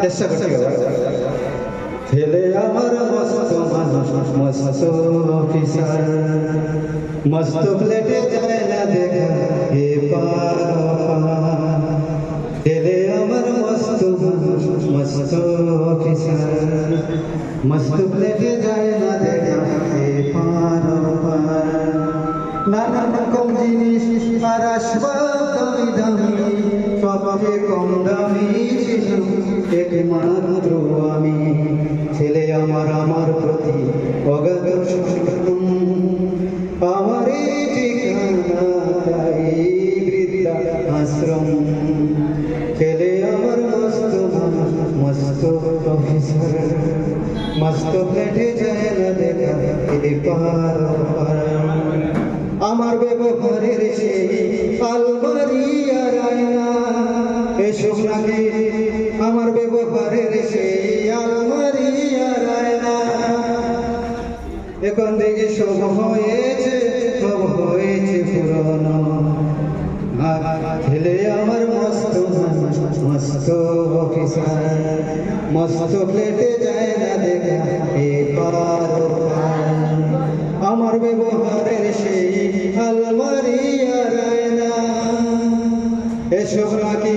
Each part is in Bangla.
বাবা ছেলে আমার মস্ত মানুষ, মস্ত অফিসার। মস্ত প্লেটে যায় না দেখা ওপার। ছেলে আমার মস্ত মানুষ, মস্ত অফিসার। মস্ত প্লেটে যায় না দেখা এ পার নানা রকম জিনিস আর আসবাব দামি, সবচেয়ে কম দামি ছিল একমাত্র আমি ছেলে আমার আমার প্রতি অগাধ আমার বৃদ্ধা আশ্রম। ছেলে আমার মস্ত মস্ত অফিসার। মস্ত প্লেটে যায় না দেখা পার আমার ব্যবহারের সেই আলমারি আর আয়না এসব নাকি। আমার ব্যবহারের সেই আলমারি আয়না এখন থেকে সব হয়েছে সব হয়েছে পুরনো। ছেলে আমার মস্ত মস্ত অফিসার। মস্ত প্লেটে যায় না দেখা, এ পার ওপার। আমার ব্যবহারের সেই আলমারি আর আয়না এসব নাকি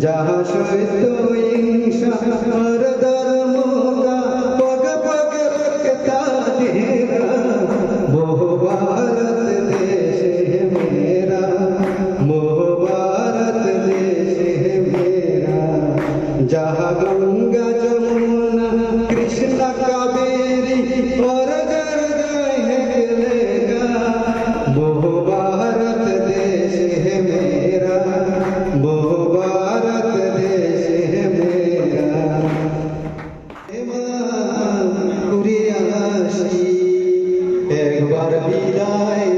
যাহা সত্য একবার বিদায়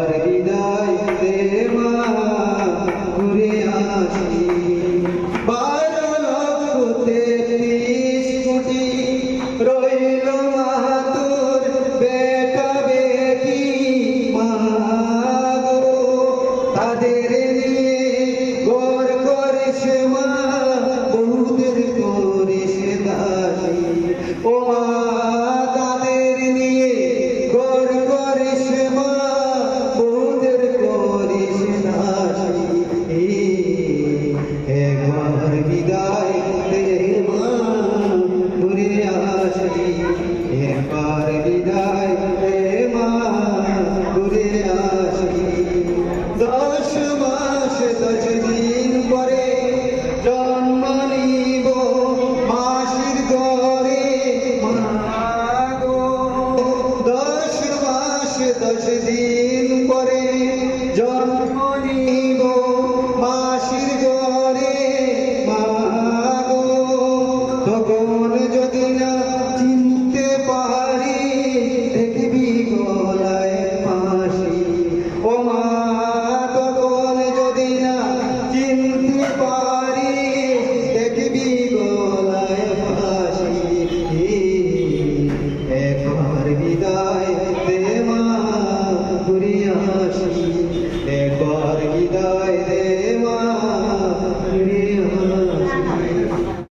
ও মা তাদের নিয়ে গর করিস মা ওদের করিস না একবার বিদায়।